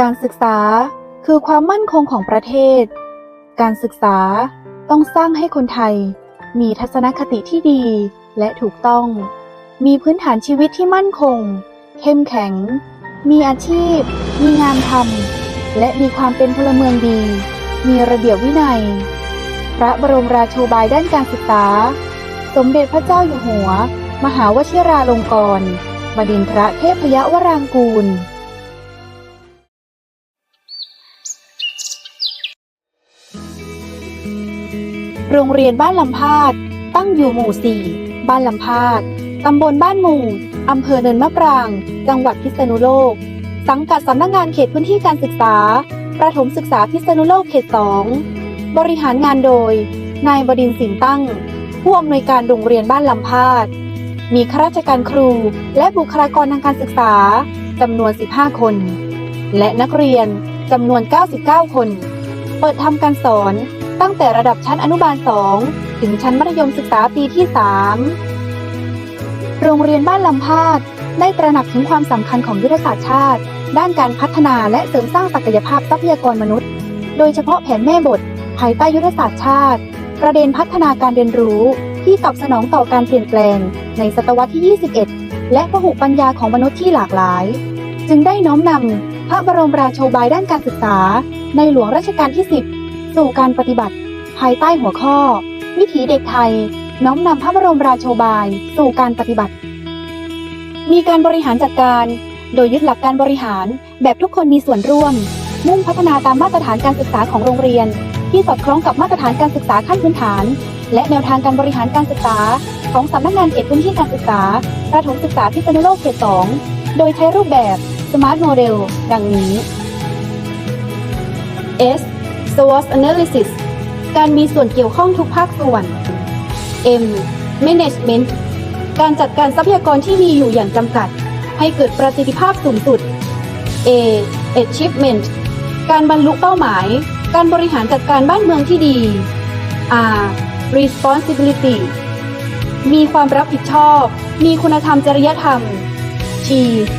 การศึกษาคือความมั่นคงของประเทศ การศึกษาต้องสร้างให้คนไทย มีทัศนคติที่ดีและถูกต้อง มีพื้นฐานชีวิตที่มั่นคง เข้มแข็ง มีอาชีพ มีงานทำและมีความเป็นพลเมืองดี มีระเบียบวินัย พระบรมราโชบายด้านการศึกษา สมเด็จพระเจ้าอยู่หัว มหาวชิราลงกรณ์บดินทรเทพยวรางกูล โรงเรียนบ้านลำพาด ตั้งอยู่หมู่ 4 บ้านลำพาด ตำบลบ้านมุงอำเภอเนินมะปราง จังหวัดพิษณุโลก สังกัดสำนักงานเขตพื้นที่การศึกษา ประถมศึกษาพิษณุโลกเขต 2 บริหารงานโดย นายบดินทร์สินตั้ง ผู้อำนวยการโรงเรียนบ้านลำพาด มีข้าราชการครูและบุคลากรทางการศึกษาจำนวน 15 คน และนักเรียนจำนวน 99 คน เปิดทำการสอน ตั้งแต่ระดับชั้นอนุบาล 2 ถึงชั้นมัธยมศึกษาปีที่ 3 โรงเรียนบ้านลำพาดได้ตระหนักถึงความสำคัญของยุทธศาสตร์ชาติ ด้านการพัฒนาและเสริมสร้างศักยภาพทรัพยากรมนุษย์ โดยเฉพาะแผนแม่บท ภายใต้ยุทธศาสตร์ชาติ ประเด็นพัฒนาการเรียนรู้ที่ตอบสนองต่อการเปลี่ยนแปลง ในศตวรรษที่ 21 และพหุปัญญาของมนุษย์ที่หลากหลาย จึงได้น้อมนำพระบรมราโชบายด้านการศึกษา ในหลวงรัชกาลที่ 10 สู่การปฏิบัติ ภายใต้หัวข้อ วิถีเด็กไทย น้อมนำพระบรมราโชบาย สู่การปฏิบัติ มีการบริหารจัดการ โดยยึดหลักการบริหารแบบทุกคนมีส่วนร่วม มุ่งพัฒนาตามมาตรฐานการศึกษาของโรงเรียน ที่สอดคล้องกับมาตรฐานการศึกษาขั้นพื้นฐาน และแนวทางการบริหารการศึกษา ของสำนักงานเขตพื้นที่การศึกษาประถมศึกษาพิษณุโลกเขต2โดยใช้รูปแบบ Smart Model ดังนี้ S SWOT Analysis การมีส่วนเกี่ยวข้องทุกภาคส่วน M Management การจัดการทรัพยากรที่มีอยู่อย่างจำกัด ให้เกิดประสิทธิภาพสูงสุด A Achievement การบรรลุเป้าหมาย การบริหารจัดการบ้านเมืองที่ดี R Responsibility มีความรับผิดชอบ มีคุณธรรมจริยธรรม T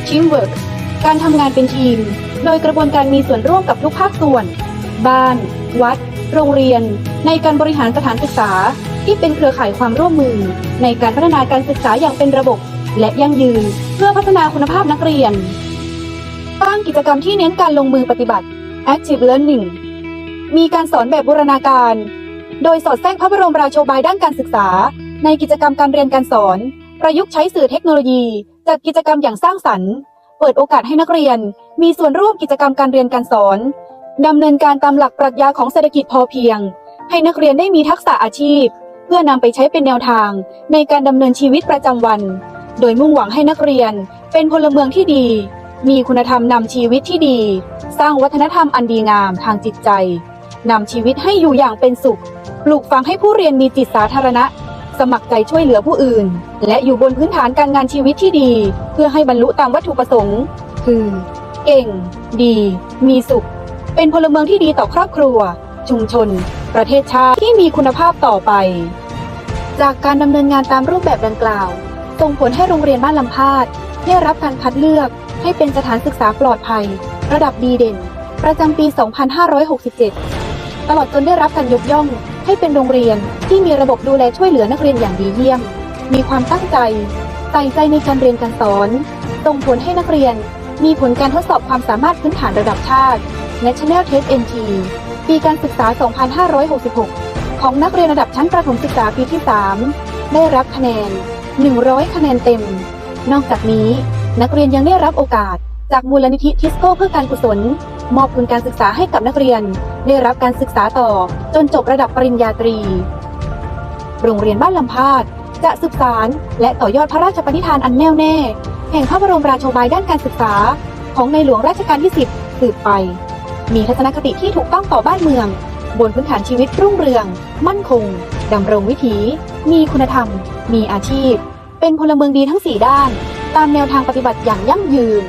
Teamwork การทำงานเป็นทีม โดยกระบวนการมีส่วนร่วมกับทุกภาคส่วน บ้าน วัด โรงเรียน ในการบริหารสถานศึกษา ที่เป็นเครือข่ายความร่วมมือ ในการพัฒนาการศึกษาอย่างเป็นระบบ และยั่งยืน เพื่อพัฒนาคุณภาพนักเรียนตั้งกิจกรรมที่เน้นการลงมือปฏิบัติ Active Learning มีการสอนแบบบูรณาการ โดยสอดแทรกพระบรมราโชบายด้านการศึกษา ในกิจกรรมการเรียนการสอน ประยุกต์ใช้สื่อเทคโนโลยี จัดกิจกรรมอย่างสร้างสรรค์ เปิดโอกาสให้นักเรียน มีส่วนร่วมกิจกรรมการเรียนการสอน ดำเนินการตามหลักปรัชญาของเศรษฐกิจพอเพียง ให้นักเรียนได้มีทักษะอาชีพ เพื่อนำไปใช้เป็นแนวทาง ในการดำเนินชีวิตประจำวัน โดยมุ่งหวังให้นักเรียน เป็นพลเมืองที่ดี มีคุณธรรมนำชีวิตที่ดี สร้างวัฒนธรรมอันดีงามทางจิตใจนำชีวิตให้อยู่อย่างเป็นสุขปลูกฝังให้ผู้เรียนมีจิตสาธารณะ สมัครใจช่วยเหลือผู้อื่น และอยู่บนพื้นฐานการงานชีวิตที่ดี เพื่อให้บรรลุตามวัตถุประสงค์ คือ เก่ง ดี มีสุข เป็นพลเมืองที่ดีต่อครอบครัว ชุมชน ประเทศชาติที่มีคุณภาพต่อไป จากการดำเนินงานตามรูปแบบดังกล่าวส่งผลให้โรงเรียนบ้านลำพาดได้รับการคัดเลือกให้เป็นสถานศึกษาปลอดภัย ระดับดีเด่น ประจำปี 2567 ตลอดจนได้รับการยกย่องให้เป็นโรงเรียนที่มีระบบดูแลช่วยเหลือนักเรียนอย่างดีเยี่ยม มีความตั้งใจใส่ใจในการเรียนการสอนส่งผลให้นักเรียนมีผลการทดสอบความสามารถพื้นฐานระดับชาติ National Test NT ปีการศึกษา 2566 ของนักเรียนระดับชั้นประถมศึกษาปีที่ 3 ได้รับคะแนน 100 คะแนนเต็ม นอกจากนี้ นักเรียนยังได้รับโอกาส จากมูลนิธิทิสโก้เพื่อการกุศล มอบทุนการศึกษาให้กับนักเรียน ได้รับการศึกษาต่อจนจบระดับปริญญาตรี โรงเรียนบ้านลำพาดจะสืบสารและต่อยอดพระราชปณิธานอันแน่วแน่ แห่งพระบรมราโชบายด้านการศึกษา ของในหลวงรัชกาลที่ 10สืบไป มีทัศนคติที่ถูกต้องต่อบ้านเมือง บนพื้นฐานชีวิตรุ่งเรือง มั่นคงดำรงวิถี มีคุณธรรม มีอาชีพ เป็นพลเมืองดีทั้ง 4 ด้าน ตามแนวทางปฏิบัติอย่างยั่งยืน